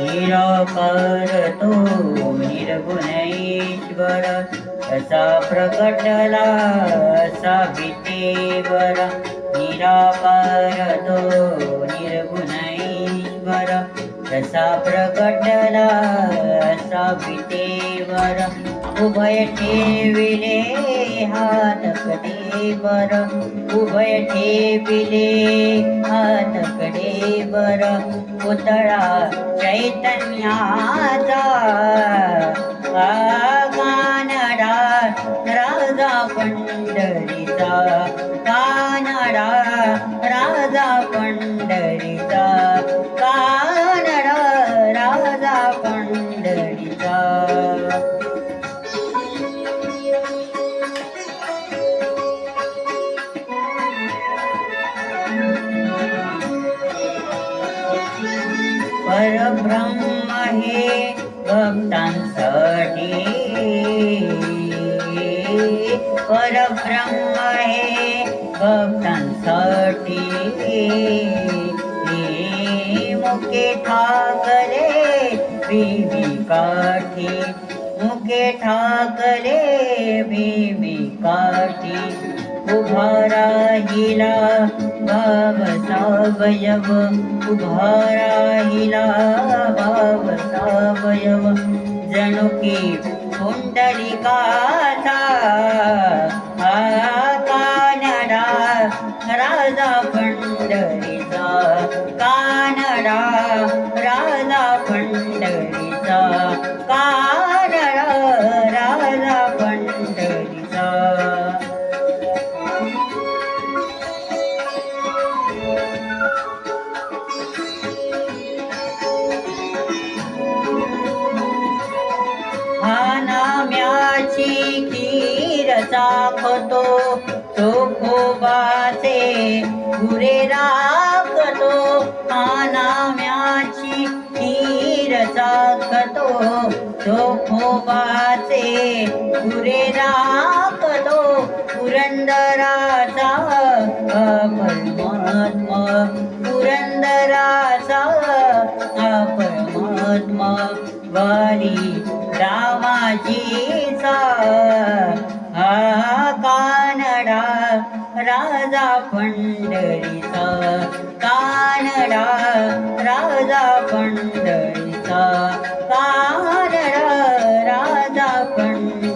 निराकार तो निर्गुणेश्वर असा प्रकटला असा भीतेवर असा प्रकटला असा भीतेवर उभय ठेविले हात कडेवर. उभय ठेविले हात कडेवर. पुतळा चैतन्याचा कानडा राजा पंढरीचा कानडा राजा पंढरीचा का परब्रह्म हे भक्तांसाठी. परब्रह्म हे भक्तांसाठी. मुके ठाकरे भीमी काठी मुके ठाकरे भीमी काठी उभा राहिला भाव सावयव उभा राहिला भाव सावयव दाखतो चोखोबाचे गुरे राखतो हा खीर चाखतो चोखोबाचे गुरे राखतो पुरंदराचा हा परमात्मा पुरंदराचा हा परमात्मा वारी रामाजीचा Thank you.